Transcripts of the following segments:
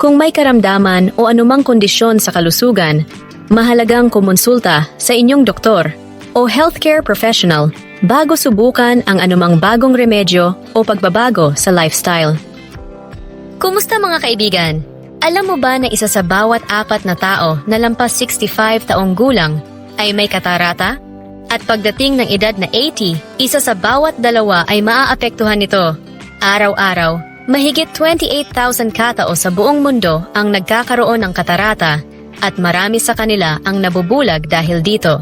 Kung may karamdaman o anumang kondisyon sa kalusugan, mahalagang kumonsulta sa inyong doktor o healthcare professional bago subukan ang anumang bagong remedyo o pagbabago sa lifestyle. Kumusta mga kaibigan? Alam mo ba na isa sa bawat apat na tao na lampas 65 taong gulang ay may katarata? At pagdating ng edad na 80, isa sa bawat dalawa ay maaapektuhan nito. Araw-araw, mahigit 28,000 katao sa buong mundo ang nagkakaroon ng katarata at marami sa kanila ang nabubulag dahil dito.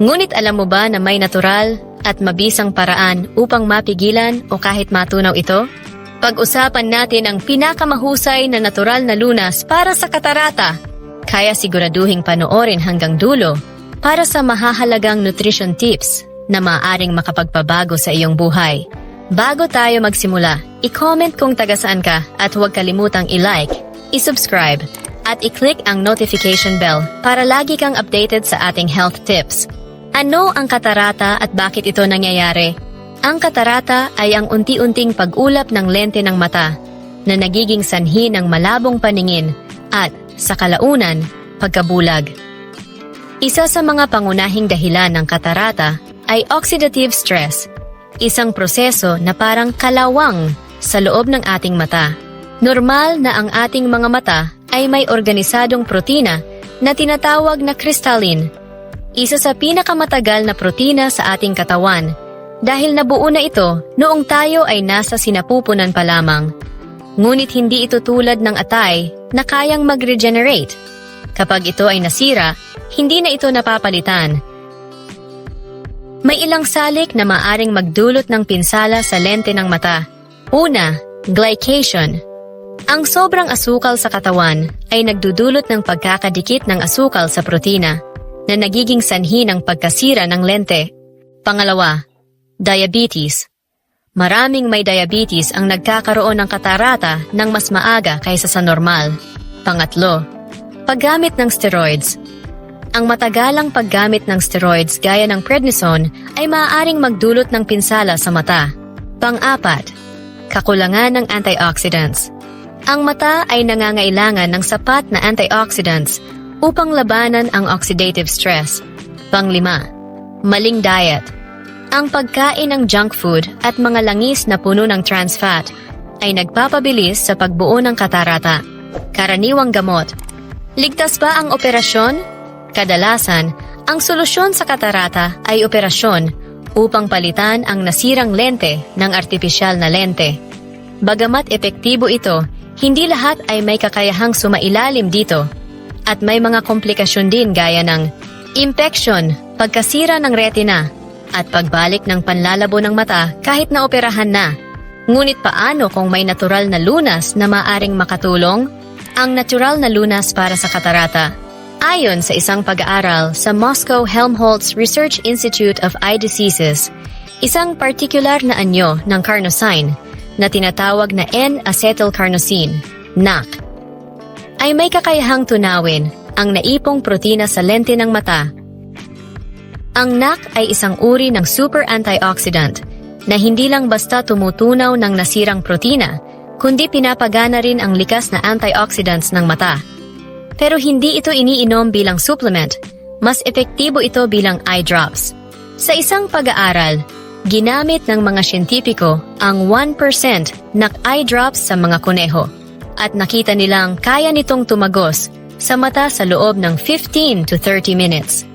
Ngunit alam mo ba na may natural at mabisang paraan upang mapigilan o kahit matunaw ito? Pag-usapan natin ang pinakamahusay na natural na lunas para sa katarata. Kaya siguraduhing panoorin hanggang dulo para sa mahahalagang nutrition tips na maaring makapagpabago sa iyong buhay. Bago tayo magsimula, i-comment kung taga saan ka at huwag kalimutang i-like, i-subscribe, at i-click ang notification bell para lagi kang updated sa ating health tips. Ano ang katarata at bakit ito nangyayari? Ang katarata ay ang unti-unting pag-ulap ng lente ng mata na nagiging sanhi ng malabong paningin at, sa kalaunan, pagkabulag. Isa sa mga pangunahing dahilan ng katarata ay oxidative stress, isang proseso na parang kalawang sa loob ng ating mata. Normal na ang ating mga mata ay may organisadong protina na tinatawag na crystalline, isa sa pinakamatagal na protina sa ating katawan dahil nabuo na ito noong tayo ay nasa sinapupunan pa lamang. Ngunit hindi ito tulad ng atay na kayang mag-regenerate. Kapag ito ay nasira, hindi na ito napapalitan. May ilang salik na maaring magdulot ng pinsala sa lente ng mata. Una, glycation. Ang sobrang asukal sa katawan ay nagdudulot ng pagkakadikit ng asukal sa protina na nagiging sanhi ng pagkasira ng lente. Pangalawa, diabetes. Maraming may diabetes ang nagkakaroon ng katarata ng mas maaga kaysa sa normal. Pangatlo, paggamit ng steroids. Ang matagalang paggamit ng steroids gaya ng prednisone ay maaaring magdulot ng pinsala sa mata. Pang-apat, kakulangan ng antioxidants. Ang mata ay nangangailangan ng sapat na antioxidants upang labanan ang oxidative stress. Panglima, maling diet. Ang pagkain ng junk food at mga langis na puno ng trans fat ay nagpapabilis sa pagbuo ng katarata. Karaniwang gamot. Ligtas ba ang operasyon? Kadalasan, ang solusyon sa katarata ay operasyon upang palitan ang nasirang lente ng artipisyal na lente. Bagamat epektibo ito, hindi lahat ay may kakayahang sumailalim dito at may mga komplikasyon din gaya ng infection, pagkasira ng retina, at pagbalik ng panlalabo ng mata kahit na operahan na. Ngunit paano kung may natural na lunas na maaring makatulong? Ang natural na lunas para sa katarata. Ayon sa isang pag-aaral sa Moscow Helmholtz Research Institute of Eye Diseases, isang partikular na anyo ng carnosine na tinatawag na N-acetylcarnosine, NAC, ay may kakayahang tunawin ang naipong protina sa lente ng mata ang NAC ay isang uri ng super antioxidant na hindi lang basta tumutunaw ng nasirang protina, kundi pinapagana rin ang likas na antioxidants ng mata. Pero hindi ito iniinom bilang supplement, mas epektibo ito bilang eye drops. Sa isang pag-aaral, ginamit ng mga siyentipiko ang 1% na eye drops sa mga kuneho at nakita nilang kaya nitong tumagos sa mata sa loob ng 15 to 30 minutes.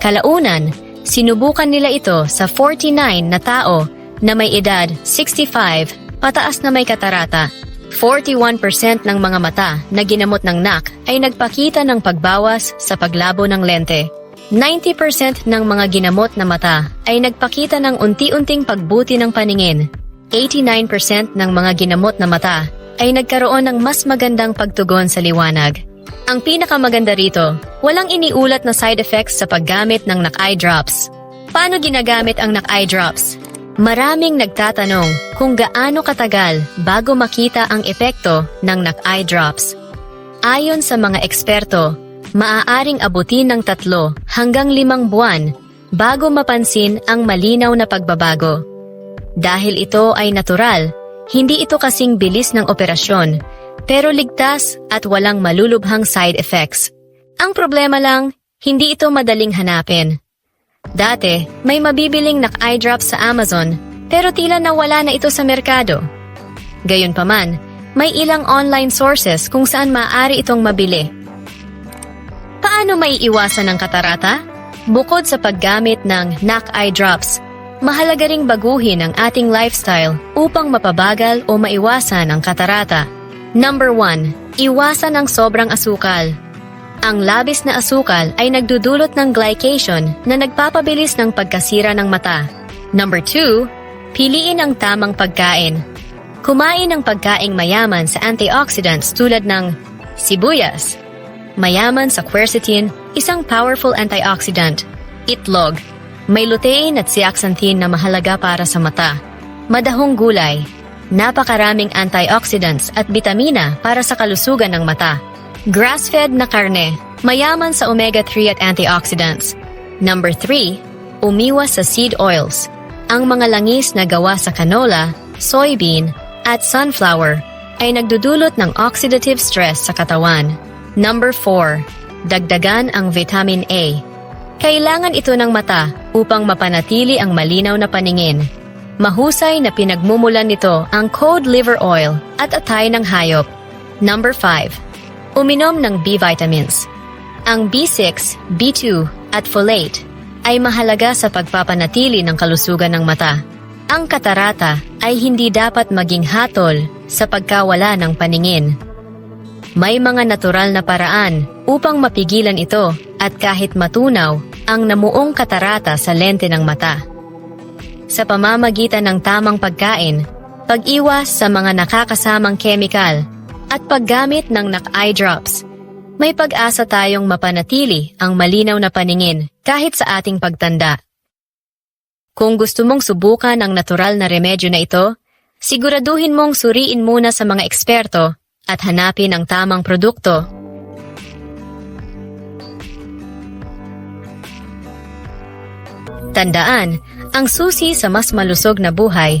Kalaunan, sinubukan nila ito sa 49 na tao na may edad 65 pataas na may katarata. 41% ng mga mata na ginamot ng NAC ay nagpakita ng pagbawas sa paglabo ng lente. 90% ng mga ginamot na mata ay nagpakita ng unti-unting pagbuti ng paningin. 89% ng mga ginamot na mata ay nagkaroon ng mas magandang pagtugon sa liwanag. Ang pinakamaganda rito, walang iniulat na side effects sa paggamit ng NAC eye drops. Paano ginagamit ang NAC eye drops? Maraming nagtatanong kung gaano katagal bago makita ang epekto ng NAC eye drops. Ayon sa mga eksperto, maaaring abutin ng tatlo hanggang limang buwan bago mapansin ang malinaw na pagbabago. Dahil ito ay natural, hindi ito kasing bilis ng operasyon, pero ligtas at walang malulubhang side effects. Ang problema lang, hindi ito madaling hanapin. Dati, may mabibiling nak eye drops sa Amazon, pero tila nawala na ito sa merkado. Gayunpaman, may ilang online sources kung saan maaari itong mabili. Paano may iwasan ng katarata? Bukod sa paggamit ng NAC eye drops, mahalaga ring baguhin ang ating lifestyle upang mapabagal o maiwasan ang katarata. Number 1. Iwasan ang sobrang asukal. Ang labis na asukal ay nagdudulot ng glycation na nagpapabilis ng pagkasira ng mata. Number 2. Piliin ang tamang pagkain. Kumain ng pagkaing mayaman sa antioxidants tulad ng sibuyas, mayaman sa quercetin, isang powerful antioxidant, itlog, may lutein at zeaxanthin na mahalaga para sa mata, madahong gulay, napakaraming antioxidants at bitamina para sa kalusugan ng mata, grass-fed na karne, mayaman sa omega-3 at antioxidants. Number 3, umiwas sa seed oils. Ang mga langis na gawa sa canola, soybean, at sunflower ay nagdudulot ng oxidative stress sa katawan. Number 4. Dagdagan ang vitamin A. Kailangan ito ng mata upang mapanatili ang malinaw na paningin. Mahusay na pinagmumulan nito ang cod liver oil at atay ng hayop. Number 5. Uminom ng B vitamins. Ang B6, B2 at folate ay mahalaga sa pagpapanatili ng kalusugan ng mata. Ang katarata ay hindi dapat maging hatol sa pagkawala ng paningin. May mga natural na paraan upang mapigilan ito at kahit matunaw ang namuong katarata sa lente ng mata. Sa pamamagitan ng tamang pagkain, pag-iwas sa mga nakakasamang chemical, at paggamit ng NAC eye drops, may pag-asa tayong mapanatili ang malinaw na paningin kahit sa ating pagtanda. Kung gusto mong subukan ang natural na remedyo na ito, siguraduhin mong suriin muna sa mga eksperto at hanapin ang tamang produkto. Tandaan, ang susi sa mas malusog na buhay